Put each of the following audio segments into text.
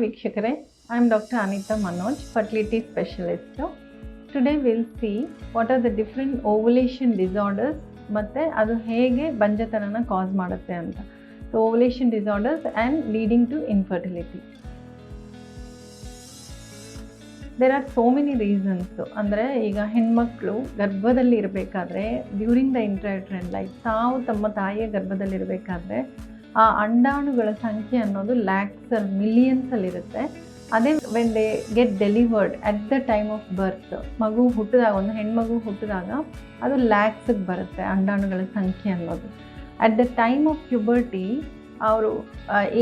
ವೀಕ್ಷಕರೇ I am doctor Anitha Manoj fertility specialist today will see what are the different ovulation disorders ಮತ್ತು ಅದು ಹೇಗೆ ಬಂಜತನನ cause ಮಾಡುತ್ತೆ ಅಂತ. So ovulation disorders and leading to infertility there are so many reasons ಅಂದರೆ ಈಗ ಹೆಣ್ಮಕ್ಳು ಗರ್ಭದಲ್ಲಿ ಇರಬೇಕಾದ್ರೆ ಡ್ಯೂರಿಂಗ್ ದ ಇಂಟ್ರೈಟ್ರೆಂಡ್ ಲೈಫ್ ತಾವು ತಮ್ಮ ತಾಯಿಯ ಗರ್ಭದಲ್ಲಿರಬೇಕಾದ್ರೆ ಆ ಅಂಡಾಣುಗಳ ಸಂಖ್ಯೆ ಅನ್ನೋದು ಲ್ಯಾಕ್ಸ್ ಮಿಲಿಯನ್ಸಲ್ಲಿರುತ್ತೆ ಅದೇ when they get delivered at the time of birth ಮಗು ಹುಟ್ಟಿದಾಗ, ಒಂದು ಹೆಣ್ಮಗು ಹುಟ್ಟಿದಾಗ ಅದು ಲ್ಯಾಕ್ಸಿಗೆ ಬರುತ್ತೆ ಅಂಡಾಣುಗಳ ಸಂಖ್ಯೆ ಅನ್ನೋದು. At the time of puberty ಅವರು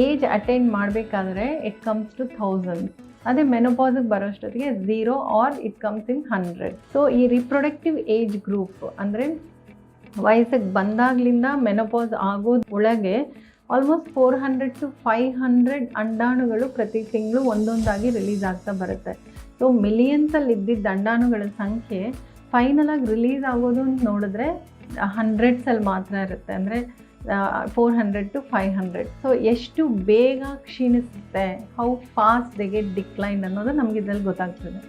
ಏಜ್ ಅಟೆಂಡ್ ಮಾಡಬೇಕಾದ್ರೆ ಇಟ್ ಕಮ್ಸ್ ಟು ಥೌಸಂಡ್ ಅದೇ ಮೆನೋಪಾಸಿಗೆ ಬರೋಷ್ಟೊತ್ತಿಗೆ zero or it comes in hundred so ಈ ರಿಪ್ರೊಡಕ್ಟಿವ್ ಏಜ್ ಗ್ರೂಪ್ ಅಂದರೆ ವಯಸ್ಸಿಗೆ ಬಂದಾಗ್ಲಿಂದ ಮೆನೋಪಾಸ್ ಆಗೋದ್ರೊಳಗೆ ಒಳಗೆ almost four hundred to five hundred ಅಂಡಾಣುಗಳು ಪ್ರತಿ ತಿಂಗಳು ಒಂದೊಂದಾಗಿ ರಿಲೀಸ್ ಆಗ್ತಾ ಬರುತ್ತೆ. ಸೊ ಮಿಲಿಯನ್ಸಲ್ಲಿ ಇದ್ದಿದ್ದ ಅಂಡಾಣುಗಳ ಸಂಖ್ಯೆ ಫೈನಲ್ ಆಗಿ ರಿಲೀಸ್ ಆಗೋದು ಅಂತ ನೋಡಿದ್ರೆ ಹಂಡ್ರೆಡ್ಸಲ್ಲಿ ಮಾತ್ರ ಇರುತ್ತೆ. ಅಂದರೆ four hundred to five hundred so ಎಷ್ಟು ಬೇಗ ಕ್ಷೀಣಿಸುತ್ತೆ ಹೌ ಫಾಸ್ಟ್ ಡೆಗೆ ಡಿಕ್ಲೈನ್ ಅನ್ನೋದು ನಮ್ಗೆ ಇದರಲ್ಲಿ ಗೊತ್ತಾಗ್ತದೆ.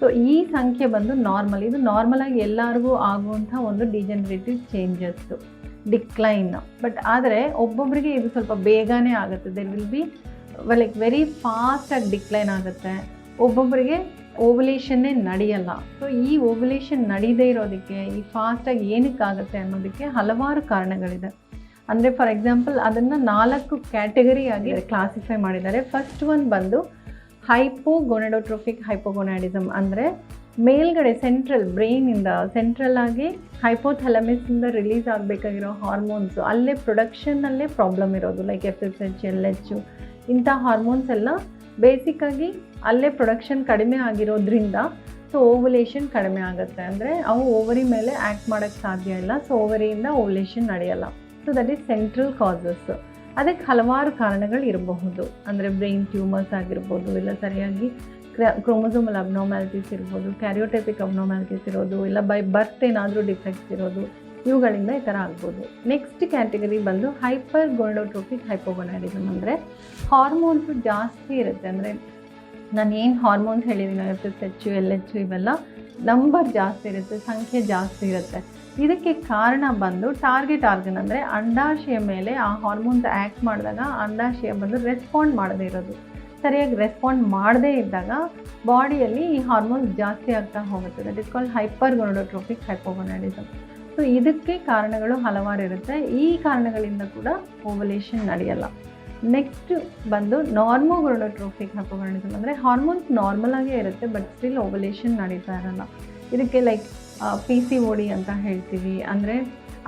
ಸೊ ಈ ಸಂಖ್ಯೆ ಬಂದು ನಾರ್ಮಲ್ ಇದು ನಾರ್ಮಲಾಗಿ ಎಲ್ಲರಿಗೂ ಆಗುವಂಥ ಒಂದು ಡಿಜನರೇಟಿವ್ ಚೇಂಜಸ್ಸು ಡಿಕ್ಲೈನ್ ಬಟ್ ಆದರೆ ಒಬ್ಬೊಬ್ಬರಿಗೆ ಇದು ಸ್ವಲ್ಪ ಬೇಗನೆ ಆಗುತ್ತೆ. There will be like very ಫಾಸ್ಟಾಗಿ ಡಿಕ್ಲೈನ್ ಆಗುತ್ತೆ. ಒಬ್ಬೊಬ್ಬರಿಗೆ ಓವಲೇಷನ್ನೇ ನಡೆಯಲ್ಲ. ಸೊ ಈ ಓವಲೇಷನ್ ನಡೀದೇ ಇರೋದಕ್ಕೆ, ಈ ಫಾಸ್ಟಾಗಿ ಏನಕ್ಕಾಗುತ್ತೆ ಅನ್ನೋದಕ್ಕೆ ಹಲವಾರು ಕಾರಣಗಳಿದೆ. ಅಂದರೆ ಫಾರ್ ಎಕ್ಸಾಂಪಲ್ ಅದನ್ನು ನಾಲ್ಕು ಕ್ಯಾಟಗರಿಯಾಗಿ ಕ್ಲಾಸಿಫೈ ಮಾಡಿದ್ದಾರೆ. ಫಸ್ಟ್ ಒನ್ ಬಂದು ಹೈಪೋಗೊನೆಡೋಟ್ರೋಫಿಕ್ ಹೈಪೋಗೊನಾಡಿಸಮ್ ಅಂದರೆ ಮೇಲ್ಗಡೆ ಸೆಂಟ್ರಲ್ ಬ್ರೈನಿಂದ ಸೆಂಟ್ರಲ್ ಆಗಿ ಹೈಪೋಥೆಲಮಿಸಿಂದ ರಿಲೀಸ್ ಆಗಬೇಕಾಗಿರೋ ಹಾರ್ಮೋನ್ಸು ಅಲ್ಲೇ ಪ್ರೊಡಕ್ಷನ್ನಲ್ಲೇ ಪ್ರಾಬ್ಲಮ್ ಇರೋದು like F S H L H ಇಂಥ ಹಾರ್ಮೋನ್ಸ್ ಎಲ್ಲ ಬೇಸಿಕ್ಕಾಗಿ ಅಲ್ಲೇ ಪ್ರೊಡಕ್ಷನ್ ಕಡಿಮೆ ಆಗಿರೋದ್ರಿಂದ ಸೊ ಓವುಲೇಷನ್ ಕಡಿಮೆ ಆಗುತ್ತೆ. ಅಂದರೆ ಅವು ಓವರಿ ಮೇಲೆ ಆ್ಯಕ್ಟ್ ಮಾಡೋಕ್ಕೆ ಸಾಧ್ಯ ಇಲ್ಲ ಸೊ ಓವರಿಯಿಂದ ಓವುಲೇಷನ್ ನಡೆಯಲ್ಲ. So that is central causes ಅದಕ್ಕೆ ಹಲವಾರು ಕಾರಣಗಳು ಇರಬಹುದು. ಅಂದರೆ ಬ್ರೈನ್ ಟ್ಯೂಮರ್ಸ್ ಆಗಿರ್ಬೋದು, ಇಲ್ಲ ಸರಿಯಾಗಿ ಕ್ರೋಮೋಸೋಮಲ್ ಅಬ್ನಾರ್ಮ್ಯಾಲಿಟೀಸ್ ಇರ್ಬೋದು ಕ್ಯಾರಿಯೋಟೈಪಿಕ್ ಅಬ್ನಾರ್ಮ್ಯಾಲಿಟೀಸ್ ಇರೋದು, ಇಲ್ಲ ಬೈ ಬರ್ತ್ ಏನಾದರೂ ಡಿಫೆಕ್ಟ್ಸ್ ಇರೋದು, ಇವುಗಳಿಂದ ಈ ಥರ ಆಗ್ಬೋದು. ನೆಕ್ಸ್ಟ್ ಕ್ಯಾಟಗರಿ ಬಂದು ಹೈಪರ್ ಗೋಲ್ಡೋಟ್ರೋಪಿಕ್ ಹೈಪೋಗೊನಾಡಿಸಮ್ ಅಂದರೆ ಹಾರ್ಮೋನ್ಸು ಜಾಸ್ತಿ ಇರುತ್ತೆ. ಅಂದರೆ ನಾನು ಏನು ಹಾರ್ಮೋನ್ಸ್ ಹೇಳಿದ್ದೀನಿ F S H L H ಇವೆಲ್ಲ ನಂಬರ್ ಜಾಸ್ತಿ ಇರುತ್ತೆ, ಸಂಖ್ಯೆ ಜಾಸ್ತಿ ಇರುತ್ತೆ. ಇದಕ್ಕೆ ಕಾರಣ ಬಂದು ಟಾರ್ಗೆಟ್ ಆರ್ಗನ್ ಅಂದರೆ ಅಂಡಾಶಯ ಮೇಲೆ ಆ ಹಾರ್ಮೋನ್ಸ್ ಆ್ಯಕ್ಟ್ ಮಾಡಿದಾಗ ಅಂಡಾಶಯ ಬಂದು ರೆಸ್ಪಾಂಡ್ ಮಾಡದೇ ಇರೋದು. ಸರಿಯಾಗಿ ರೆಸ್ಪಾಂಡ್ ಮಾಡದೇ ಇದ್ದಾಗ ಬಾಡಿಯಲ್ಲಿ ಈ ಹಾರ್ಮೋನ್ಸ್ ಜಾಸ್ತಿ ಆಗ್ತಾ ಹೋಗುತ್ತೆ. That is called hypergonadotropic hypogonadism so ಇದಕ್ಕೆ ಕಾರಣಗಳು ಹಲವಾರು ಇರುತ್ತೆ ಈ ಕಾರಣಗಳಿಂದ ಕೂಡ ಓವಲೇಷನ್ ನಡೆಯಲ್ಲ. ನೆಕ್ಸ್ಟ್ ಬಂದು ನಾರ್ಮೋಗೊನೋಟ್ರೋಫಿಕ್ ಹೈಪೋಗೊನಾಡಿಸಮ್ ಅಂದರೆ ಹಾರ್ಮೋನ್ಸ್ ನಾರ್ಮಲ್ ಆಗೇ ಇರುತ್ತೆ ಬಟ್ ಸ್ಟಿಲ್ ಓವಲೇಷನ್ ನಡೀತಾ ಇರಲ್ಲ. ಇದಕ್ಕೆ ಲೈಕ್ ಪಿ ಸಿ ಓಡಿ ಅಂತ ಹೇಳ್ತೀವಿ. ಅಂದರೆ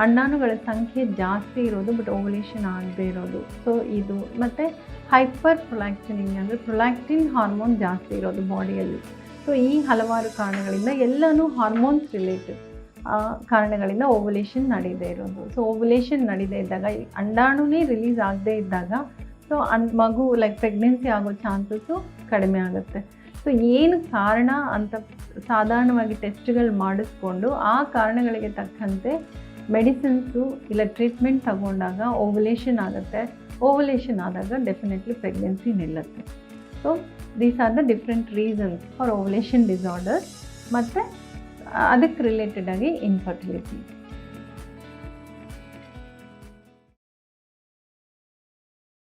ಅಂಡಾಣುಗಳ ಸಂಖ್ಯೆ ಜಾಸ್ತಿ ಇರೋದು ಬಟ್ ಓವಲೇಷನ್ ಆಗದೇ ಇರೋದು. ಸೊ ಇದು ಮತ್ತು ಹೈಪರ್ ಪ್ರೊಲ್ಯಾಕ್ಟಿನಿಂಗ್ ಅಂದರೆ ಪ್ರೊಲ್ಯಾಕ್ಟಿನ್ ಹಾರ್ಮೋನ್ ಜಾಸ್ತಿ ಇರೋದು ಬಾಡಿಯಲ್ಲಿ ಸೊ ಈ ಹಲವಾರು ಕಾರಣಗಳಿಂದ ಎಲ್ಲನೂ ಹಾರ್ಮೋನ್ಸ್ ರಿಲೇಟೆಡ್ ಕಾರಣಗಳಿಂದ ಓವುಲೇಷನ್ ನಡೀದೇ ಇರೋದು. ಸೊ ಓವುಲೇಷನ್ ನಡೀದೇ ಇದ್ದಾಗ ಅಂಡಾಣುನೇ ರಿಲೀಸ್ ಆಗದೇ ಇದ್ದಾಗ ಸೊ ಅನ್, ಮಗು ಲೈಕ್ ಪ್ರೆಗ್ನೆನ್ಸಿ ಆಗೋ ಚಾನ್ಸಸ್ಸು ಕಡಿಮೆ ಆಗುತ್ತೆ. ಸೊ ಏನು ಕಾರಣ ಅಂತ ಸಾಧಾರಣವಾಗಿ ಟೆಸ್ಟ್ಗಳು ಮಾಡಿಸ್ಕೊಂಡು, ಆ ಕಾರಣಗಳಿಗೆ ತಕ್ಕಂತೆ ಮೆಡಿಸಿನ್ಸು ಇಲ್ಲ ಟ್ರೀಟ್ಮೆಂಟ್ ತಗೊಂಡಾಗ ಓವಲೇಷನ್ ಆಗುತ್ತೆ. ಓವಲೇಷನ್ ಆದಾಗ ಡೆಫಿನೆಟ್ಲಿ ಪ್ರೆಗ್ನೆನ್ಸಿ ನಿಲ್ಲುತ್ತೆ. So these are the different reasons for ovulation disorders ಮತ್ತು, ಅದಕ್ಕೆ ರಿಲೇಟೆಡ್ ಆಗಿ ಇನ್ಫರ್ಟಿಲಿಟಿ